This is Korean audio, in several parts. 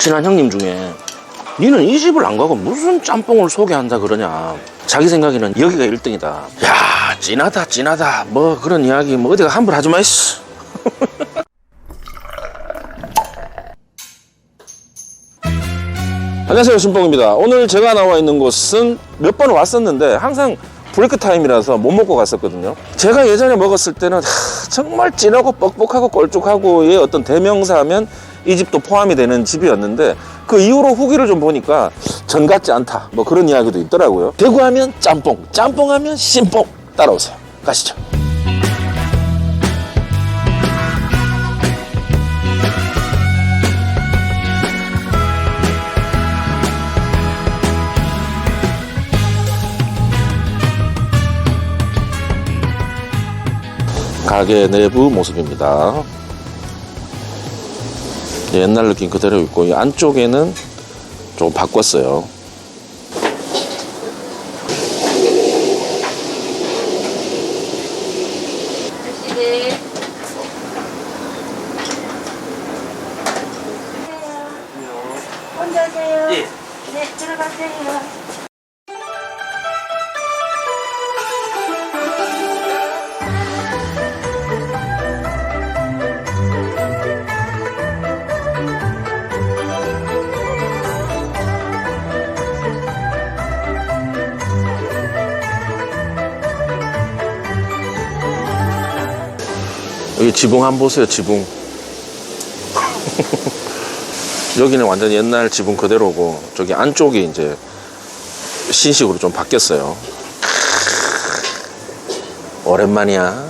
친한 형님 중에 니는 이 집을 안 가고 무슨 짬뽕을 소개한다 그러냐. 자기 생각에는 여기가 1등이다. 야 진하다 진하다. 뭐 그런 이야기 뭐 어디가 함부로 하지 마이씨. 안녕하세요 신봉입니다. 오늘 제가 나와 있는 곳은 몇 번 왔었는데 항상 브레이크 타임이라서 못 먹고 갔었거든요. 제가 예전에 먹었을 때는 하, 정말 진하고 뻑뻑하고 걸쭉하고의 어떤 대명사 하면 이 집도 포함이 되는 집이었는데 그 이후로 후기를 좀 보니까 전 같지 않다. 뭐 그런 이야기도 있더라고요. 대구하면 짬뽕 짬뽕하면 신뽕. 따라오세요. 가시죠. 가게 내부 모습입니다. 옛날 느낌 그대로 있고 이 안쪽에는 좀 바꿨어요. 여기 지붕 한번 보세요, 지붕. 여기는 완전 옛날 지붕 그대로고, 저기 안쪽이 이제 신식으로 좀 바뀌었어요. 오랜만이야.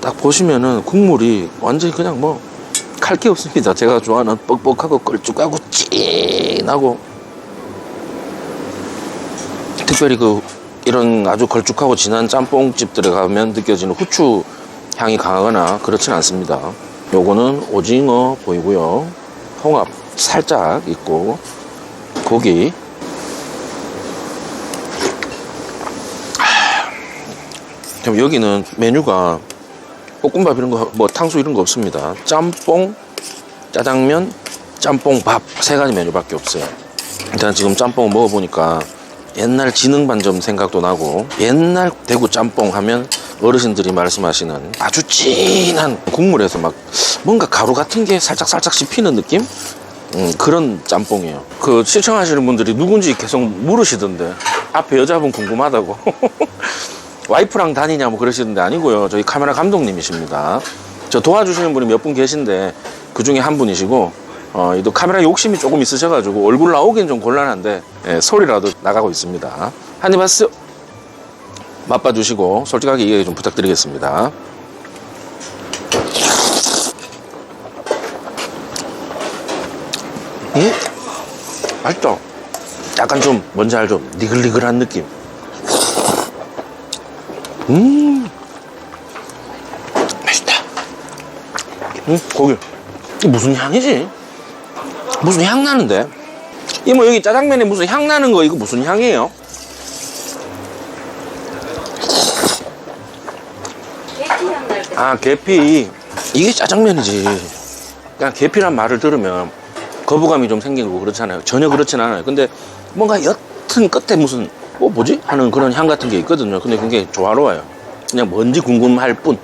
딱 보시면은 국물이 완전히 그냥 뭐, 칼게 없습니다. 제가 좋아하는 뻑뻑하고 걸쭉하고 찐하고. 특별히 그, 이런 아주 걸쭉하고 진한 짬뽕집들에 가면 느껴지는 후추 향이 강하거나 그렇진 않습니다. 요거는 오징어 보이고요. 홍합 살짝 있고 고기 하, 그럼 여기는 메뉴가 볶음밥 이런 거 뭐 탕수 이런 거 없습니다. 짬뽕, 짜장면, 짬뽕밥 세 가지 메뉴밖에 없어요. 일단 지금 짬뽕 먹어보니까 옛날 지능반점 생각도 나고 옛날 대구 짬뽕 하면 어르신들이 말씀하시는 아주 진한 국물에서 막 뭔가 가루 같은 게 살짝 살짝 씹히는 느낌? 음, 그런 짬뽕이에요. 그 시청하시는 분들이 누군지 계속 물으시던데 앞에 여자분 궁금하다고 와이프랑 다니냐 뭐 그러시던데 아니고요. 저희 카메라 감독님이십니다. 저 도와주시는 분이 몇 분 계신데 그 중에 한 분이시고 어, 이도 카메라 욕심이 조금 있으셔가지고 얼굴 나오긴 좀 곤란한데 예, 소리라도 나가고 있습니다. 한입 하세요. 맛봐 주시고 솔직하게 이해 좀 부탁드리겠습니다. 음? 맛있다. 약간 좀 뭔지 알죠? 니글니글한 느낌. 음, 맛있다. 음, 고기. 무슨 향이지? 무슨 향 나는데? 이모 여기 짜장면에 무슨 향 나는 거 이거 무슨 향이에요? 계피향 날 때. 아 계피 이게 짜장면이지 그냥 계피란 말을 들으면 거부감이 좀 생기고 그렇잖아요 전혀 그렇진 않아요 근데 뭔가 옅은 끝에 무슨 어 뭐지 하는 그런 향 같은 게 있거든요 근데 그게 조화로워요 그냥 뭔지 궁금할 뿐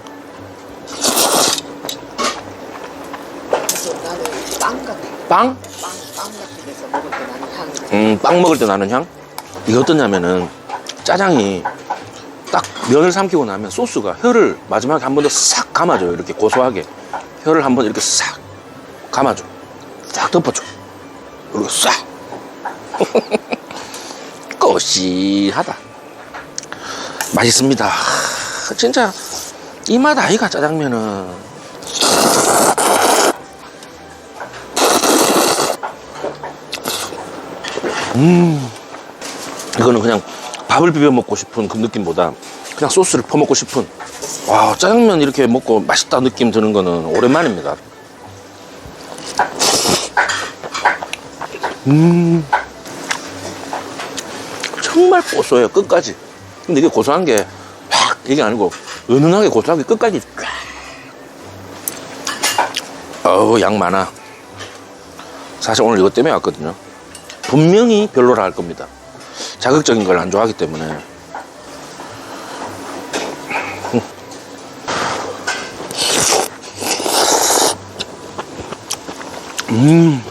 나는 빵. 빵? 빵, 빵 같은 데서 먹을 때 나는 향이. 음, 빵 먹을 때 나는 향? 이게 어떠냐면은 짜장이 딱 면을 삼키고 나면 소스가 혀를 마지막에 한 번 더 싹 감아줘요. 이렇게 고소하게. 혀를 한 번 이렇게 싹 감아줘. 싹 덮어줘. 그리고 싹. 꼬시하다. 맛있습니다. 하, 진짜 이 맛 아이가 짜장면은. 이거는 그냥 밥을 비벼 먹고 싶은 그 느낌보다 그냥 소스를 퍼먹고 싶은 와 짜장면 이렇게 먹고 맛있다 느낌 드는 거는 오랜만입니다. 음. 정말 고소해요 끝까지. 근데 이게 고소한 게 확 이게 아니고 은은하게 고소하게 끝까지 쫙. 어우 양 많아. 사실 오늘 이것 때문에 왔거든요. 분명히 별로라 할 겁니다. 자극적인 걸 안 좋아하기 때문에. 음.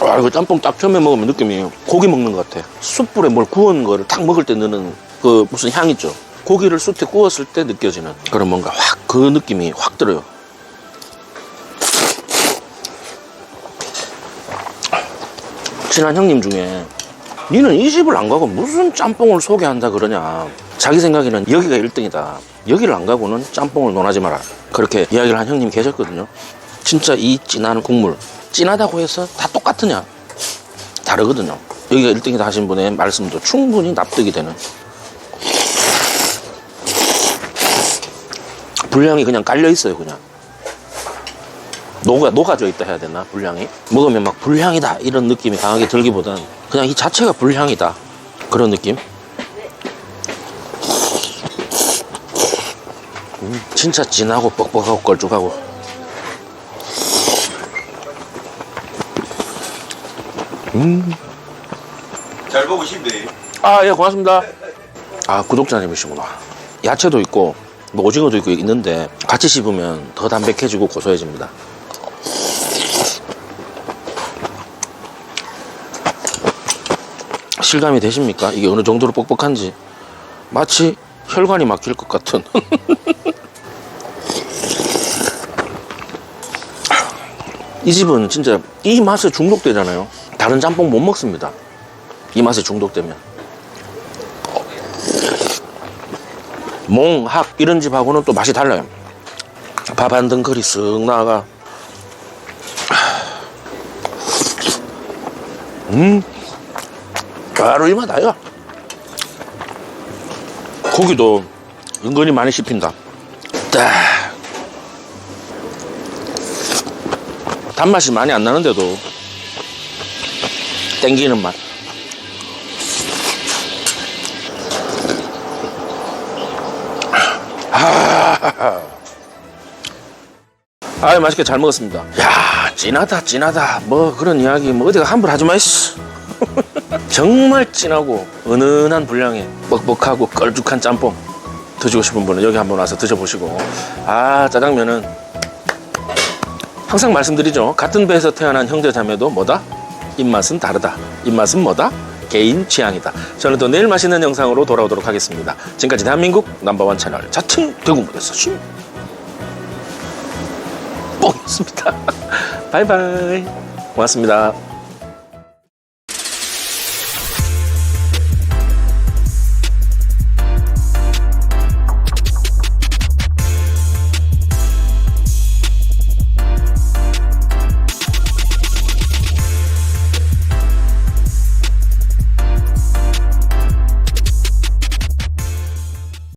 아, 이거 짬뽕 딱 처음에 먹으면 느낌이 고기 먹는 것 같아. 숯불에 뭘 구운 거를 딱 먹을 때 넣는 그 무슨 향 있죠. 고기를 숯에 구웠을 때 느껴지는 그런 뭔가 확 그 느낌이 확 들어요. 친한 형님 중에 니는 이 집을 안 가고 무슨 짬뽕을 소개한다 그러냐. 자기 생각에는 여기가 1등이다. 여기를 안 가고는 짬뽕을 논하지 마라. 그렇게 이야기를 한 형님 계셨거든요. 진짜 이 진한 국물 진하다고 해서 다 똑같으냐 다르거든요 여기가 1등이다 하신 분의 말씀도 충분히 납득이 되는 분량이 그냥 깔려 있어요 그냥 녹아, 녹아져 있다 해야 되나 분량이 먹으면 막 불향이다 이런 느낌이 강하게 들기보단 그냥 이 자체가 불향이다 그런 느낌 음, 진짜 진하고 뻑뻑하고 걸쭉하고 잘 먹으신대. 아, 예, 고맙습니다. 아, 구독자님이시구나. 야채도 있고, 뭐 오징어도 있고 있는데, 같이 씹으면 더 담백해지고 고소해집니다. 실감이 되십니까? 이게 어느 정도로 뻑뻑한지. 마치 혈관이 막힐 것 같은. 이 집은 진짜 이 맛에 중독되잖아요. 다른 짬뽕 못 먹습니다. 이 맛에 중독되면. 몽, 학 이런 집하고는 또 맛이 달라요. 밥 한 덩거리 쓱 나가. 음, 바로 이 맛 아야. 고기도 은근히 많이 씹힌다. 딱. 단맛이 많이 안 나는데도 땡기는 맛. 아유 맛있게 잘 먹었습니다. 야 진하다 진하다. 뭐 그런 이야기 뭐 어디가 함부로 하지 마이씨. 정말 진하고 은은한 분량의 뻑뻑하고 걸쭉한 짬뽕 드시고 싶은 분은 여기 한번 와서 드셔보시고. 아 짜장면은 항상 말씀드리죠. 같은 배에서 태어난 형제 자매도 뭐다? 입맛은 다르다. 입맛은 뭐다? 개인 취향이다. 저는 또 내일 맛있는 영상으로 돌아오도록 하겠습니다. 지금까지 대한민국 넘버원 채널. 자칭 대구 무대에서 심 뽕이었습니다. 바이바이. 고맙습니다